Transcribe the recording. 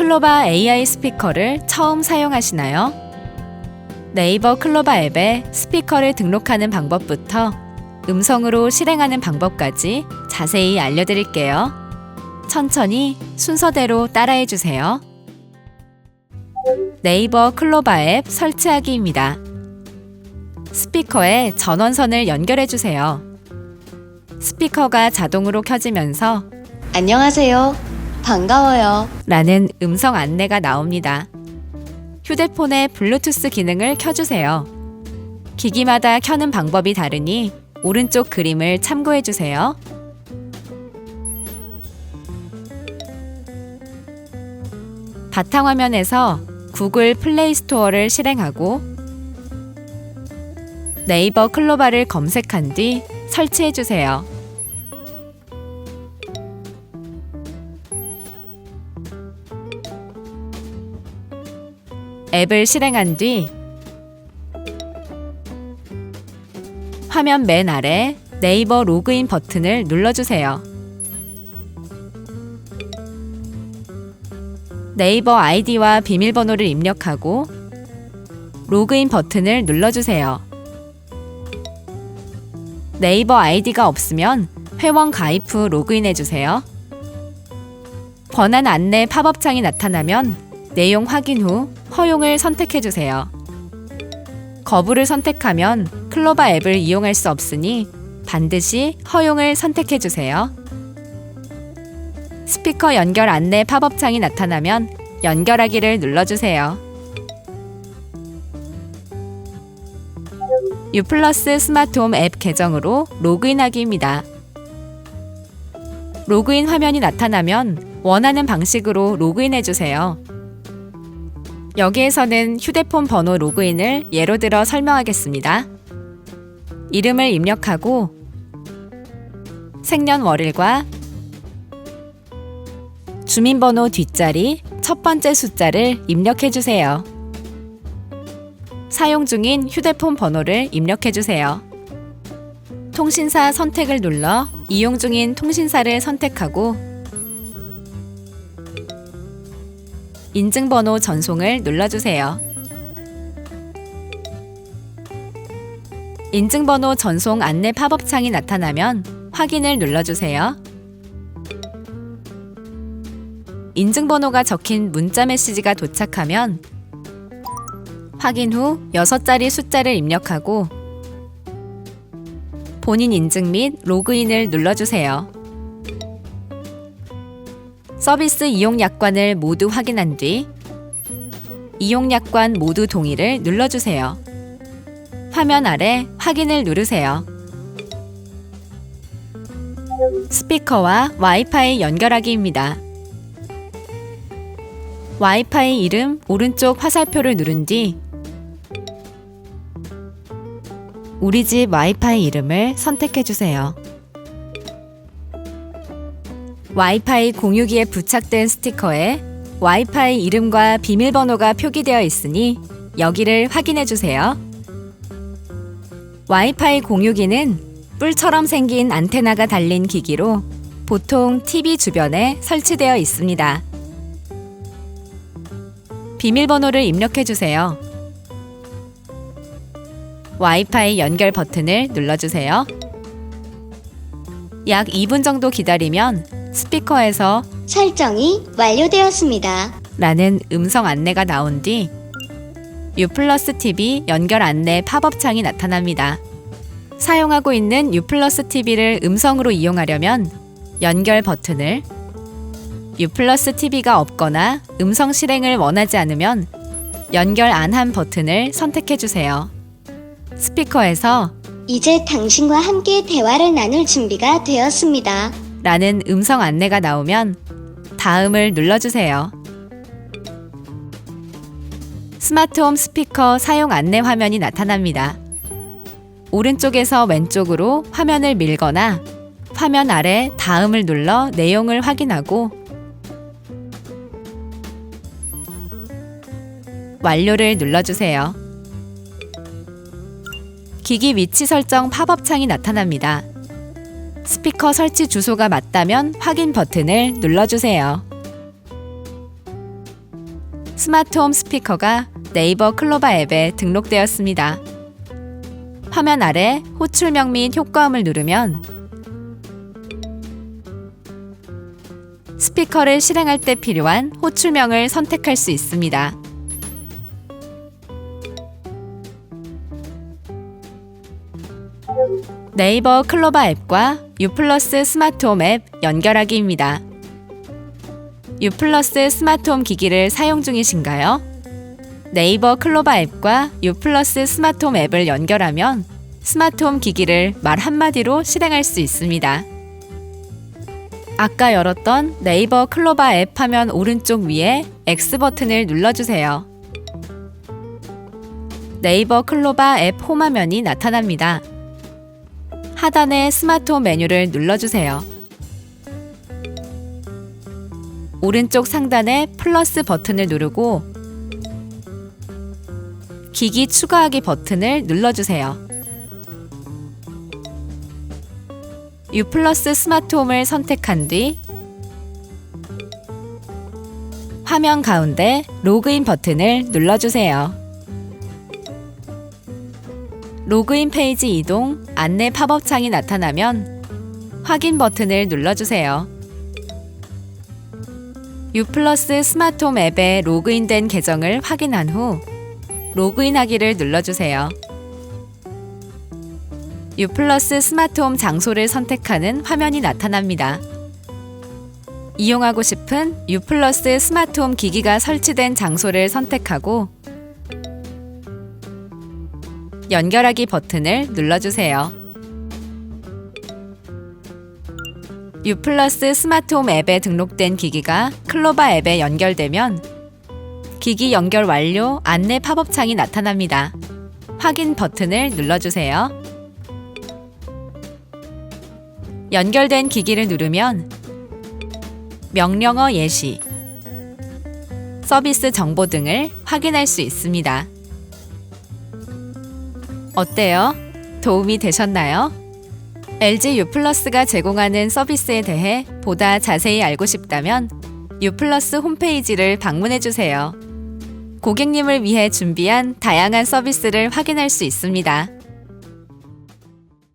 클로바 AI 스피커를 처음 사용하시나요? 네이버 클로바 앱에 스피커를 등록하는 방법부터 음성으로 실행하는 방법까지 자세히 알려드릴게요. 천천히 순서대로 따라해 주세요. 네이버 클로바 앱 설치하기입니다. 스피커에 전원선을 연결해 주세요. 스피커가 자동으로 켜지면서 안녕하세요. 반가워요. 라는 음성 안내가 나옵니다. 휴대폰의 블루투스 기능을 켜주세요. 기기마다 켜는 방법이 다르니 오른쪽 그림을 참고해 주세요. 바탕화면에서 구글 플레이 스토어를 실행하고 네이버 클로바를 검색한 뒤 설치해 주세요. 앱을 실행한 뒤 화면 맨 아래 네이버 로그인 버튼을 눌러주세요. 네이버 아이디와 비밀번호를 입력하고 로그인 버튼을 눌러주세요. 네이버 아이디가 없으면 회원 가입 후 로그인해주세요. 권한 안내 팝업창이 나타나면 내용 확인 후 허용을 선택해 주세요. 거부를 선택하면 클로바 앱을 이용할 수 없으니 반드시 허용을 선택해 주세요. 스피커 연결 안내 팝업창이 나타나면 연결하기를 눌러주세요. 유플러스 스마트홈 앱 계정으로 로그인하기입니다. 로그인 화면이 나타나면 원하는 방식으로 로그인해 주세요. 여기에서는 휴대폰 번호 로그인을 예로 들어 설명하겠습니다. 이름을 입력하고 생년월일과 주민번호 뒷자리 첫 번째 숫자를 입력해 주세요. 사용 중인 휴대폰 번호를 입력해 주세요. 통신사 선택을 눌러 이용 중인 통신사를 선택하고 인증번호 전송을 눌러주세요. 인증번호 전송 안내 팝업창이 나타나면 확인을 눌러주세요. 인증번호가 적힌 문자 메시지가 도착하면 확인 후 6자리 숫자를 입력하고 본인 인증 및 로그인을 눌러주세요. 서비스 이용 약관을 모두 확인한 뒤 이용 약관 모두 동의를 눌러주세요. 화면 아래 확인을 누르세요. 스피커와 와이파이 연결하기입니다. 와이파이 이름 오른쪽 화살표를 누른 뒤 우리 집 와이파이 이름을 선택해 주세요. 와이파이 공유기에 부착된 스티커에 와이파이 이름과 비밀번호가 표기되어 있으니 여기를 확인해 주세요. 와이파이 공유기는 뿔처럼 생긴 안테나가 달린 기기로 보통 TV 주변에 설치되어 있습니다. 비밀번호를 입력해 주세요. 와이파이 연결 버튼을 눌러주세요. 약 2분 정도 기다리면 스피커에서 설정이 완료되었습니다. 라는 음성 안내가 나온 뒤 유플러스 TV 연결 안내 팝업창이 나타납니다. 사용하고 있는 유플러스 TV를 음성으로 이용하려면 연결 버튼을 유플러스 TV가 없거나 음성 실행을 원하지 않으면 연결 안 한 버튼을 선택해 주세요. 스피커에서 이제 당신과 함께 대화를 나눌 준비가 되었습니다. 라는 음성 안내가 나오면 다음을 눌러주세요. 스마트홈 스피커 사용 안내 화면이 나타납니다. 오른쪽에서 왼쪽으로 화면을 밀거나 화면 아래 다음을 눌러 내용을 확인하고 완료를 눌러주세요. 기기 위치 설정 팝업 창이 나타납니다. 스피커 설치 주소가 맞다면 확인 버튼을 눌러주세요. 스마트홈 스피커가 네이버 클로바 앱에 등록되었습니다. 화면 아래 호출명 및 효과음을 누르면 스피커를 실행할 때 필요한 호출명을 선택할 수 있습니다. 네이버 클로바 앱과 유플러스 스마트홈 앱 연결하기입니다. 유플러스 스마트홈 기기를 사용 중이신가요? 네이버 클로바 앱과 유플러스 스마트홈 앱을 연결하면 스마트홈 기기를 말 한마디로 실행할 수 있습니다. 아까 열었던 네이버 클로바 앱 화면 오른쪽 위에 X 버튼을 눌러주세요. 네이버 클로바 앱 홈 화면이 나타납니다. 하단의 스마트홈 메뉴를 눌러주세요. 오른쪽 상단의 플러스 버튼을 누르고 기기 추가하기 버튼을 눌러주세요. U 플러스 스마트홈을 선택한 뒤 화면 가운데 로그인 버튼을 눌러주세요. 로그인 페이지 이동 안내 팝업 창이 나타나면 확인 버튼을 눌러주세요. U 플러스 스마트홈 앱에 로그인된 계정을 확인한 후 로그인하기를 눌러주세요. U 플러스 스마트홈 장소를 선택하는 화면이 나타납니다. 이용하고 싶은 U 플러스 스마트홈 기기가 설치된 장소를 선택하고 연결하기 버튼을 눌러주세요. U 플러스 스마트홈 앱에 등록된 기기가 클로바 앱에 연결되면 기기 연결 완료 안내 팝업 창이 나타납니다. 확인 버튼을 눌러주세요. 연결된 기기를 누르면 명령어 예시, 서비스 정보 등을 확인할 수 있습니다. 어때요? 도움이 되셨나요? LG U 플러스가 제공하는 서비스에 대해 보다 자세히 알고 싶다면 U 홈페이지를 방문해 주세요. 고객님을 위해 준비한 다양한 서비스를 확인할 수 있습니다.